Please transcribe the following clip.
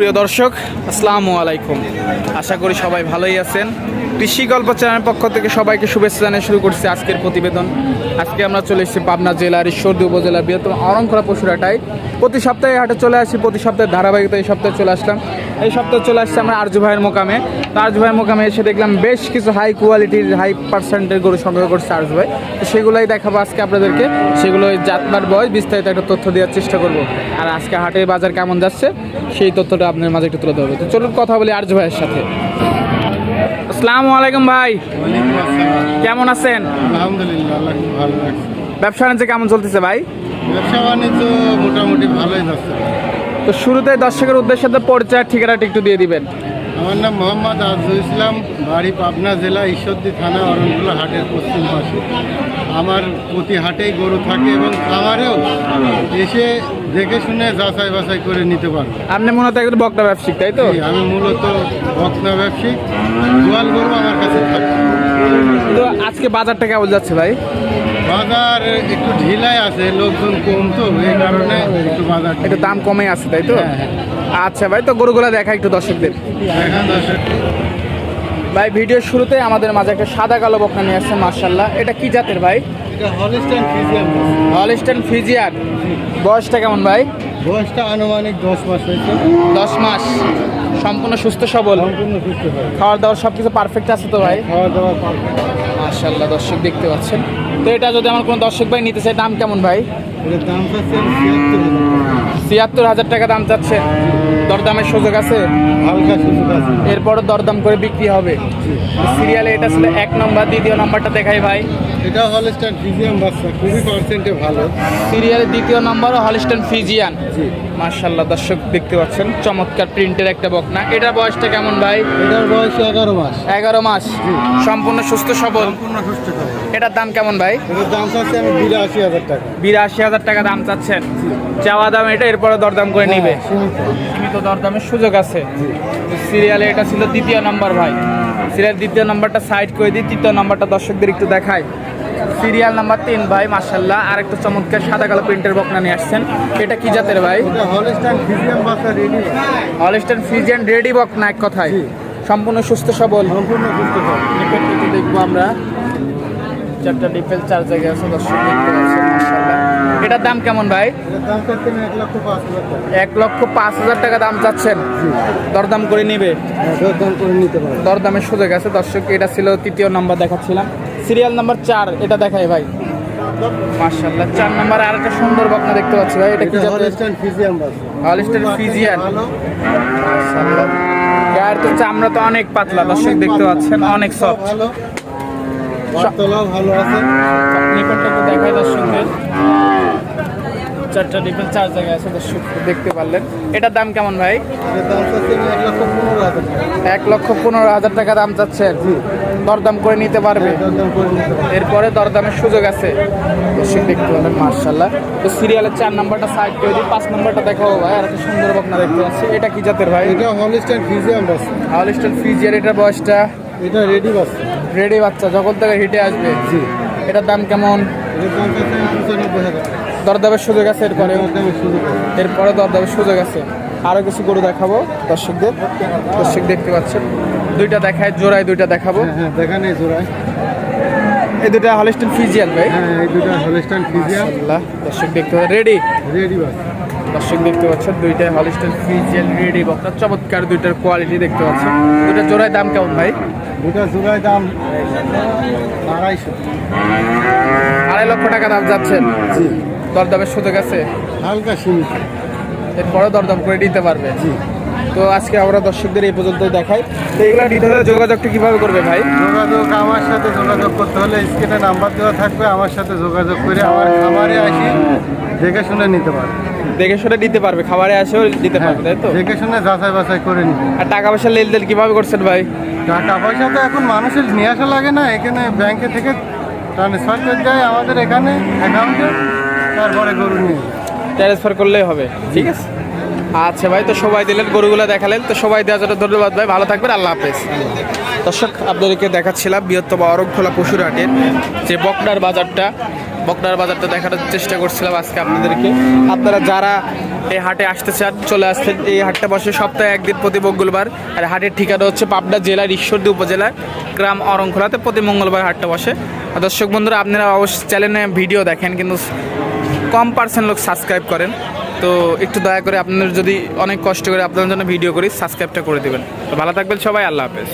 প্রিয় দর্শক আসসালামু আলাইকুম। আশা করি সবাই ভালোই আছেন। কৃষি গল্প চ্যানেলের পক্ষ থেকে সবাইকে শুভেচ্ছা জানিয়ে শুরু করছি আজকের প্রতিবেদন। আজকে আমরা চলে এসেছি পাবনা জেলার ঈশ্বরদী উপজেলার বৃহত্তম অরংখরা পশুরাটায় প্রতি সপ্তাহে হাটে চলে আসি, প্রতি সপ্তাহে ধারাবাহিকতা এই সপ্তাহে চলে আসলাম। এই সপ্তাহে চলে আসছি আমরা আরজু ভাইয়ের মোকামে। তো আরজু ভাইয়ের মোকামে এসে দেখলাম বেশ কিছু হাই কোয়ালিটির হাই পার্সেন্টের গরু সংগ্রহ করছে আরজু ভাই। তো সেগুলোই দেখাবো আজকে আপনাদেরকে। সেগুলো জাতবার বয়স, বিস্তারিত একটা তথ্য দেওয়ার চেষ্টা করব। আর আজকে হাটের বাজার কেমন যাচ্ছে, সেই তথ্যটা আপনার মাঝে একটু তুলে ধরবো। তো চলুন কথা বলি আরজু ভাইয়ের সাথে। আসসালামু আলাইকুম ভাই। কেমন আছেন? আলহামদুলিল্লাহ ব্যবসা বাণিজ্য কেমন চলতেছে ভাই? ব্যবসা বাণিজ্য মোটামুটি ভালোই যাচ্ছে। তো শুরুতে দর্শকের উদ্দেশ্যে পরিচয় ঠিকানাটা একটু দিয়ে দিবেন। আমার নাম মোহাম্মদ আজু ইসলাম বাড়ি পাবনা জেলা ঈশ্বরদী থানা অরণকুলা হাটের পশ্চিম পাশে। আমার প্রতি হাটেই গরু থাকে এবং খামারেও এসে দেখে শুনে যাচাই বাছাই করে নিতে পারবে। আপনি মনে হয় একটু বকটা ব্যবসায়িক তাই তো? আমি মূলত বকনা ব্যবসায়িক। গোয়াল গরু আমার কাছে থাকে। তো আজকে বাজারটা কেমন যাচ্ছে ভাই? বাজার একটু ঢিলাই আছে লোকজন কম তো এই কারণে একটু বাজার একটু দাম কমে আছে তাই তো? হ্যাঁ, হ্যাঁ। আচ্ছা ভাই তো গরুগুলা দেখা একটু দর্শকদের। ভাই ভিডিওর শুরুতে আমাদের মাঝে একটা সাদা কালো বকনা নিয়ে আসছে মার্শাল্লাহ এটা কি জাতের ভাই? হলিস্টান ফিজিয়ার বয়সটা কেমন ভাই? বয়সটা আনুমানিক দশ মাস হয়েছে। দশ মাস। সম্পূর্ণ সুস্থ সবল? সম্পূর্ণ খাওয়ার দাওয়ার সব কিছু পারফেক্ট আছে তো ভাই? খাওয়া দাওয়া পাবে। মার্শাল্লাহ দর্শক দেখতে পাচ্ছেন। তো এটা যদি আমার কোনো দর্শক ভাই নিতে চাই দাম কেমন ভাই? দাম ছিয়াত্তর হাজার। টাকা। দাম চাচ্ছে। দরদামের সুযোগ আছে? হালকা সুযোগ আছে। এরপরও দরদাম করে বিক্রি হবে। সিরিয়ালে এটা ছিল এক নম্বর দ্বিতীয় নাম্বারটা দেখাই ভাই। এটা হলিস্টাইন ফিজিয়াম বাচ্চা খুবই পার্সেন্টে ভালো। সিরিয়ালের দ্বিতীয় নম্বর হলিস্টন ফিজিয়ান মার্শাল্লাহ দর্শক দেখতে পাচ্ছেন চমৎকার প্রিন্টের একটা বকনা। এটার বয়সটা কেমন ভাই? এটার বয়স এগারো মাস। এগারো মাস। সম্পূর্ণ সুস্থ সবল। সম্পূর্ণ সুস্থ এটার দাম কেমন ভাই? এটার দাম চাচ্ছে আমি বিরাশি হাজার টাকা। বিরাশি হাজার টাকা দাম চাচ্ছেন। চাওয়া দাম এটা এরপরে দরদাম করে নিবে। হ্যাঁ, সীমিত। সীমিত দরদামের সুযোগ আছে। সিরিয়ালে এটা ছিল দ্বিতীয় নম্বর ভাই। সিরিয়াল দ্বিতীয় নম্বরটা সাইড করে দিই তৃতীয় নম্বরটা দর্শকদের একটু দেখাই। সিরিয়াল নাম্বার তিন ভাই মার্শাল্লাহ আর একটা চমৎকার সাদা কালো প্রিন্টের বকনা নিয়ে আসছেন। এটা কি জাতের ভাই? রেডি হলিস্টান ফিজিয়ান রেডি বকনা এক কথায়। সম্পূর্ণ সুস্থ সবল। সম্পূর্ণ সুস্থ দেখব আমরা। চারটা ডিপেল চার জায়গায় আছে দর্শক দেখতে পাচ্ছেন এটার দাম কেমন ভাই? এক লক্ষ পাঁচ হাজার টাকা দাম চাচ্ছেন। দরদাম করে নিবে? করে নিতে পারবে দরদামের সুযোগ আছে দর্শক এটা ছিল তৃতীয় নাম্বার দেখাচ্ছিলাম। সিরিয়াল নাম্বার চার এটা দেখাই ভাই। মার্শাল্লাহ চার নাম্বার আর একটা সুন্দর বকনা দেখতে পাচ্ছি ভাই এটা কি হলিস্টাইন ফিজিয়াম হলিস্টাইন ফিজিয়ান গায়ের তো চামড়া তো অনেক পাতলা দর্শক দেখতে পাচ্ছেন অনেক সফট ভালো আছে। নিপলটা একটু দেখাই দর্শকদের চারটা ডিপেল চার জায়গায় আছে দর্শক দেখতে পারলেন। এটার দাম কেমন ভাই? চাচ্ছে এক লক্ষ পনেরো হাজার টাকা। দাম চাচ্ছেন? দরদাম করে নিতে পারবে? এরপরে দরদামের সুযোগ আছে। দর্শক দেখতে পাবেন মার্শাল্লাহ তো সিরিয়ালের চার নাম্বারটা সাইড করে দিই পাঁচ নাম্বারটা দেখাবো ভাই আর একটা সুন্দর বকনা দেখতে পাচ্ছি। এটা কি জাতের ভাই? এটা হলিস্টাইন ফিজিয়াম বাচ্চা হলিস্টন ফিজিয়ার এটার বয়সটা? এটা রেডি বাচ্চা রেডি বাচ্চা যখন থেকে হিটে আসবে। জি। এটার দাম কেমন? দরদামের সুযোগ আছে এরপরে। এরপরে দরদামের সুযোগ আছে। আরও কিছু গরু দেখাবো দর্শকদের। দর্শক দেখতে পাচ্ছেন। দুইটা দেখায় জোড়ায় দুইটা দেখাবো। হ্যাঁ হ্যাঁ দেখা নেই জোড়ায়। এই দুইটা হলিস্টন ফিজিয়াল ভাই। হ্যাঁ এই দুটো হলিস্টাইন ফিজিয়াম মাশাআল্লাহ, দর্শক দেখতে রেডি রেডি বাচ্চা দর্শক দেখতে পাচ্ছেন দুইটাই হলিস্টন ফিজিয়াল রেডি বক্তা চমৎকার দুইটার কোয়ালিটি দেখতে পাচ্ছেন। দুইটা জোড়ায় দাম কেমন ভাই? দুটো জোড়ায় দাম আড়াইশো। আড়াই লক্ষ টাকা দাম যাচ্ছেন। জি। দরদামের সুযোগ আছে? হালকা সীমিত। এরপরে দরদাম করে দিতে পারবে? জি। তো আজকে আমরা দর্শকদের এই পর্যন্ত দেখাই। তো এগুলো নিতে হলে যোগাযোগটা কীভাবে করবে ভাই? যোগাযোগ আমার সাথে যোগাযোগ করতে হলে স্ক্রিনে নাম্বার দেওয়া থাকবে। আমার সাথে যোগাযোগ করে আমার খামারে আসি দেখে শুনে নিতে পারবে। দেখে শুনে দিতে পারবে খাবারে আসেও দিতে পারবে তাই তো? দেখে শুনে যাচাই বাছাই করে নিবে আর টাকা পয়সা লেনদেন কীভাবে করছেন ভাই? টাকা পয়সা তো এখন মানুষের নিয়ে আসা লাগে না এখানে ব্যাংকে থেকে ট্রান্সফার করে যায় আমাদের এখানে অ্যাকাউন্টে তারপরে গরু নিয়ে ট্রান্সফার করলেই হবে ঠিক আছে? আচ্ছা ভাই, তো সবাই দিলেন, গরুগুলো দেখালেন। তো সবাই দেওয়ার জন্য ধন্যবাদ ভাই, ভালো থাকবেন, আল্লাহ হাফেজ। দর্শক, আপনাদেরকে দেখাচ্ছিলাম বৃহত্তম অরংখোলা পশুর হাটের যে বকনার বাজারটা। বকনার বাজারটা দেখানোর চেষ্টা করছিলাম আজকে আপনাদেরকে। আপনারা যারা এই হাটে আসতে চান, চলে আসছেন এই হাটটা বসে সপ্তাহে একদিন প্রতি মঙ্গলবার। আর হাটের ঠিকানা হচ্ছে পাবনা জেলার ঈশ্বরদী উপজেলার গ্রাম অরংখোলাতে প্রতি মঙ্গলবার হাটটা বসে। আর দর্শক বন্ধুরা, আপনারা অবশ্যই চ্যানেলে ভিডিও দেখেন, কিন্তু কম পার্সেন্ট লোক সাবস্ক্রাইব করেন। তো একটু দয়া করে আপনাদের যদি অনেক কষ্ট করে আপনাদের জন্য ভিডিও করি সাবস্ক্রাইবটা করে দেবেন। তো ভালো থাকবেন সবাই, আল্লাহ হাফেজ।